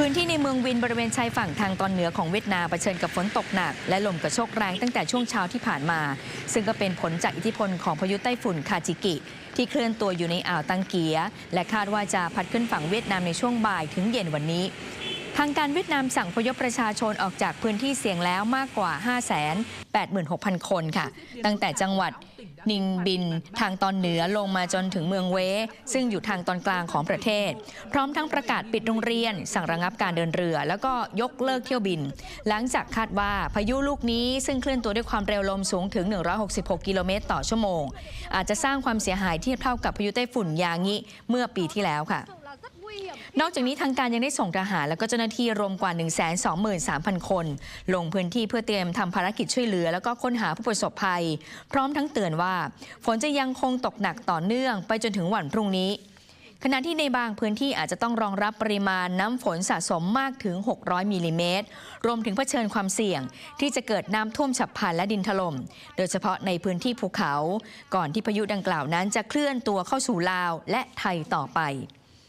พื้นที่ในเมืองวินบริเวณชายฝั่งทางตอนเหนือของเวียดนามเผชิญกับฝนตกหนัก และลมกระโชกแรงตั้งแต่ช่วงเช้าที่ผ่านมา ซึ่งก็เป็นผลจากอิทธิพลของพายุไต้ฝุ่นคาจิกิ ที่เคลื่อนตัวอยู่ในอ่าวตังเกีย และคาดว่าจะพัดขึ้นฝั่งเวียดนามในช่วงบ่ายถึงเย็นวันนี้ ทางการเวียดนามสั่งพยพประชาชนออกจากพื้นที่เสี่ยงแล้วมากกว่า 586,000 คนค่ะ ตั้งแต่จังหวัด นิงบิน ทางตอนเหนือลงมาจนถึงเมืองเว ซึ่งอยู่ทางตอนกลางของประเทศ พร้อมทั้งประกาศปิดโรงเรียน สั่งระงับการเดินเรือ แล้วก็ยกเลิกเที่ยวบิน หลังจากคาดว่าพายุลูกนี้ซึ่งเคลื่อนตัวด้วยความเร็วลมสูงถึง 166 กิโลเมตรต่อชั่วโมง อาจจะสร้างความเสียหายที่เทียบเท่ากับพายุไต้ฝุ่นยางิเมื่อปีที่แล้วค่ะ นอกจากนี้ทางการยังได้ส่งทหารและก็เจ้าหน้าที่รวมกว่า 123,000 คน ลงพื้นที่เพื่อเตรียมทำภารกิจช่วยเหลือ แล้วก็ค้นหาผู้ประสบภัย พร้อมทั้งเตือนว่า ฝนจะยังคงตกหนักต่อเนื่องไปจนถึงวันพรุ่งนี้ ขณะที่ในบางพื้นที่อาจจะต้องรองรับปริมาณน้ำฝนสะสมมากถึง 600 มิลลิเมตร รวมถึงเผชิญความเสี่ยง ที่จะเกิดน้ำท่วมฉับพลันและดินถล่ม โดยเฉพาะในพื้นที่ภูเขา ก่อนที่พายุดังกล่าวนั้นจะเคลื่อนตัวเข้าสู่ลาวและไทยต่อไป